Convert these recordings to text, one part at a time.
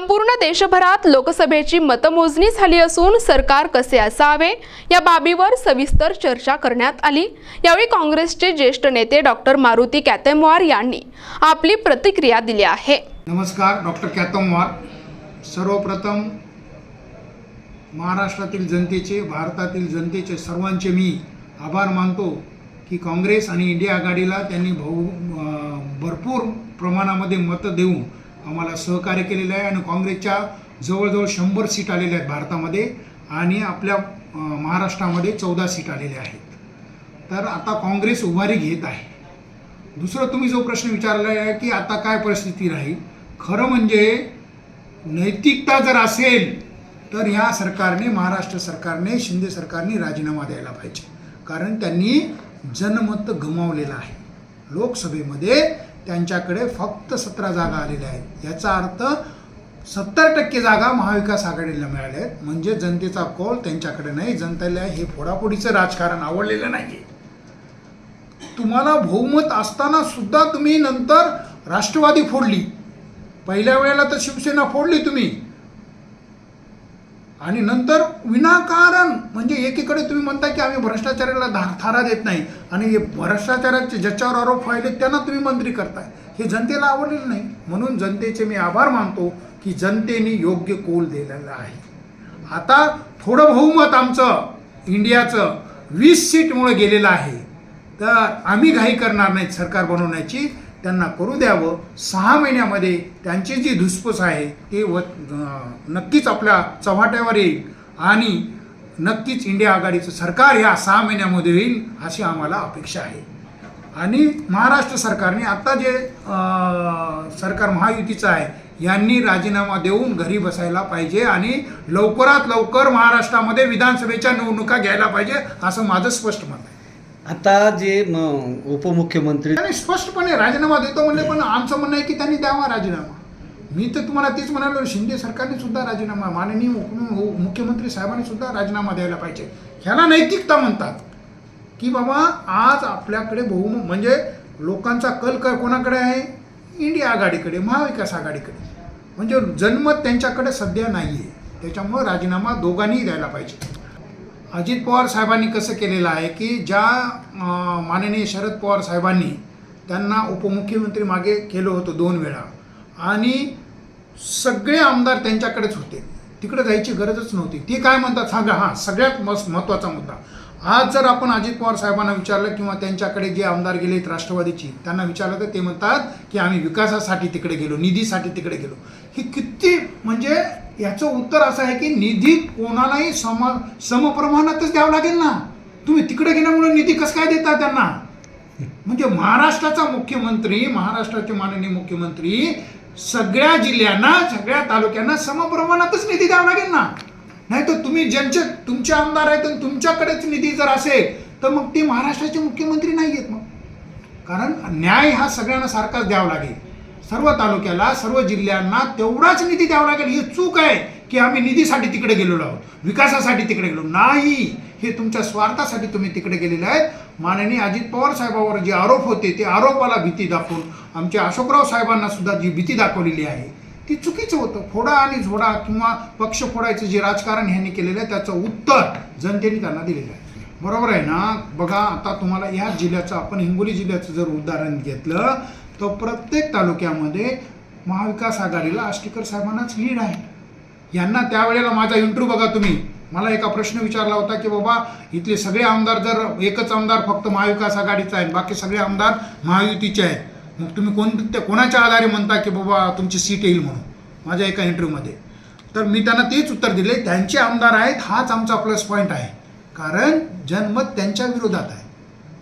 संपूर्ण देशभरात लोकसभेची मतमोजणी झाली असून सरकार कसे असावे या बाबीवर सविस्तर चर्चा करण्यात आली. यावेळी काँग्रेसचे ज्येष्ठ नेते डॉक्टर मारुती कॅतेमवार यांनी आपली प्रतिक्रिया दिली आहे. नमस्कार डॉक्टर कॅतमवार सर्वप्रथम महाराष्ट्रातील जनतेचे भारतातील जनतेचे सर्वांचे मी आभार मानतो की काँग्रेस आणि इंडिया आघाडीला त्यांनी भाऊ भरपूर प्रमाणामध्ये मतं देऊन आम्हाला सहकार्य केलेलं आहे आणि काँग्रेसच्या जवळजवळ शंभर सीट आलेल्या आहेत भारतामध्ये आणि आपल्या महाराष्ट्रामध्ये चौदा सीट आलेल्या आहेत. तर आता काँग्रेस उभारी घेत आहे. दुसरं तुम्ही जो प्रश्न विचारला आहे की आता काय परिस्थिती राहील? खरं म्हणजे नैतिकता जर असेल तर ह्या सरकारने महाराष्ट्र सरकारने शिंदे सरकारने राजीनामा द्यायला पाहिजे. कारण त्यांनी जनमत गमावलेलं आहे. लोकसभेमध्ये त्यांच्याकडे फक्त सतरा जागा आलेल्या आहेत. याचा अर्थ सत्तर टक्के जागा महाविकास आघाडीला मिळाल्या आहेत. म्हणजे जनतेचा कौल त्यांच्याकडे नाही. जनतेला हे फोडाफोडीचं राजकारण आवडलेलं नाही आहे तुम्हाला बहुमत असताना सुद्धा तुम्ही नंतर राष्ट्रवादी फोडली. पहिल्या वेळेला तर शिवसेना फोडली तुम्ही. आणि नंतर विनाकारण म्हणजे एकीकडे तुम्ही म्हणता की आम्ही भ्रष्टाचाराला धा थारा देत नाही. आणि हे भ्रष्टाचाराचे ज्याच्यावर आरोप व्हायले त्यांना तुम्ही मंत्री करताय. हे जनतेला आवडलेलं नाही. म्हणून जनतेचे मी आभार मानतो की जनतेने योग्य कोल दिलेला आहे. आता थोडं बहुमत आमचं इंडियाचं वीस सीटमुळे गेलेलं आहे. तर आम्ही घाई करणार नाहीत सरकार बनवण्याची. त्यांना करू द्यावं. सहा महिन्यामध्ये त्यांची जी धुसफूस आहे ते व नक्कीच आपल्या चव्हाट्यावर येईल. आणि नक्कीच इंडिया आघाडीचं सरकार ह्या सहा महिन्यामध्ये येईल अशी आम्हाला अपेक्षा आहे. आणि महाराष्ट्र सरकारने आत्ता जे सरकार महायुतीचं आहे यांनी राजीनामा देऊन घरी बसायला पाहिजे आणि लवकरात लवकर महाराष्ट्रामध्ये विधानसभेच्या निवडणुका घ्यायला पाहिजे असं माझं स्पष्ट मत आहे. आता जे उपमुख्यमंत्री त्यांनी स्पष्टपणे राजीनामा देतो म्हणले पण आमचं म्हणणं आहे की त्यांनी द्यावा राजीनामा. मी तर तुम्हाला तेच म्हणालो शिंदे सरकारने सुद्धा राजीनामा माननीय मुख्यमंत्री साहेबांनी सुद्धा राजीनामा द्यायला पाहिजे. ह्याला नैतिकता म्हणतात. की बाबा आज आपल्याकडे बहुमत म्हणजे लोकांचा कल कर कोणाकडे आहे? इंडिया आघाडीकडे महाविकास आघाडीकडे. म्हणजे जन्मत त्यांच्याकडे सध्या नाही आहे त्याच्यामुळं राजीनामा दोघांनीही द्यायला पाहिजे. अजित पवार साहेबांनी कसं केलेलं आहे की ज्या माननीय शरद पवार साहेबांनी त्यांना उपमुख्यमंत्री मागे केलं होतं दोन वेळा. आणि सगळे आमदार त्यांच्याकडेच होते. तिकडे जायची गरजच नव्हती. ते काय म्हणतात? सांगा. हां सगळ्यात मस्त महत्त्वाचा मुद्दा. आज जर आपण अजित पवार साहेबांना विचारलं किंवा त्यांच्याकडे जे आमदार गेलेत राष्ट्रवादीची त्यांना विचारलं तर ते म्हणतात की आम्ही विकासासाठी तिकडे गेलो निधीसाठी तिकडे गेलो. ही किती म्हणजे याचं उत्तर असं आहे की निधी कोणालाही सम समप्रमाणातच द्यावं लागेल ना. तुम्ही तिकडे गेल्यामुळे निधी कसं काय देता त्यांना? म्हणजे महाराष्ट्राचा मुख्यमंत्री महाराष्ट्राचे माननीय मुख्यमंत्री सगळ्या जिल्ह्यांना सगळ्या तालुक्यांना समप्रमाणातच निधी द्यावा लागेल ना. नाही तर तुम्ही ज्यांचे तुमचे आमदार आहेत आणि तुमच्याकडेच निधी जर असेल तर मग ते महाराष्ट्राचे मुख्यमंत्री नाही आहेत मग. कारण न्याय हा सगळ्यांना सारखाच द्यावा लागेल. सर्व तालुक्याला सर्व जिल्ह्यांना तेवढाच निधी द्यावा लागेल. ही चूक आहे की आम्ही निधीसाठी तिकडे गेलेलो आहोत विकासासाठी तिकडे गेलो. नाही! हे तुमच्या स्वार्थासाठी तुम्ही तिकडे गेलेले आहेत. माननीय अजित पवार साहेबांवर जे आरोप होते ते आरोपाला भीती दाखवून आमच्या अशोकराव साहेबांना सुद्धा जी भीती दाखवलेली आहे ती चुकीचं होतं. फोडा आणि झोडा किंवा पक्ष फोडायचं जे राजकारण ह्यांनी केलेलं आहे त्याचं उत्तर जनतेने त्यांना दिलेलं आहे. बरोबर आहे ना? बघा आता तुम्हाला ह्या जिल्ह्याचं आपण हिंगोली जिल्ह्याचं जर उदाहरण घेतलं तर प्रत्येक तालुक्यामध्ये महाविकास आघाडीला आष्टीकर साहेबांनाच लीड आहे. यांना त्यावेळेला माझा इंटरव्ह्यू बघा तुम्ही. मला एका प्रश्न विचारला होता की बाबा इथले सगळे आमदार जर एकच आमदार फक्त महाविकास आघाडीचा आहे बाकी सगळे आमदार महायुतीचे आहेत. मग तुम्ही कोणत्या कोणाच्या आधारे म्हणता की बाबा तुमची सीट येईल म्हणून? माझ्या एका इंटरव्ह्यूमध्ये तर मी त्यांना तेच उत्तर दिले त्यांचे आमदार आहेत हाच आमचा प्लस पॉईंट आहे. कारण जनमत त्यांच्या विरोधात आहे.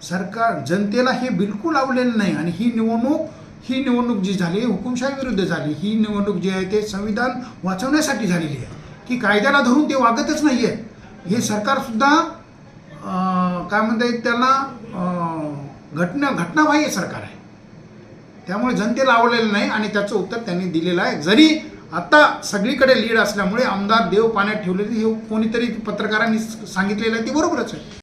सरकार जनतेला हे बिलकुल आवडलेलं नाही आणि ही निवडणूक ही निवडणूक जी झाली हुकुमशाही विरुद्ध झाली ही निवडणूक जी आहे ते संविधान वाचवण्यासाठी झालेली आहे. की कायद्याला धरून ते वागतच नाही आहे हे सरकारसुद्धा काय म्हणता येईल त्याला घटना घटनाबाह्य सरकार आहे. त्यामुळे जनतेला आवडलेलं नाही आणि त्याचं उत्तर त्यांनी दिलेलं आहे. जरी आता सगळीकडे लीड असल्यामुळे आमदार देव पाण्यात ठेवलेली हे कोणीतरी पत्रकारांनी सांगितलेलं आहे ते बरोबरच आहे.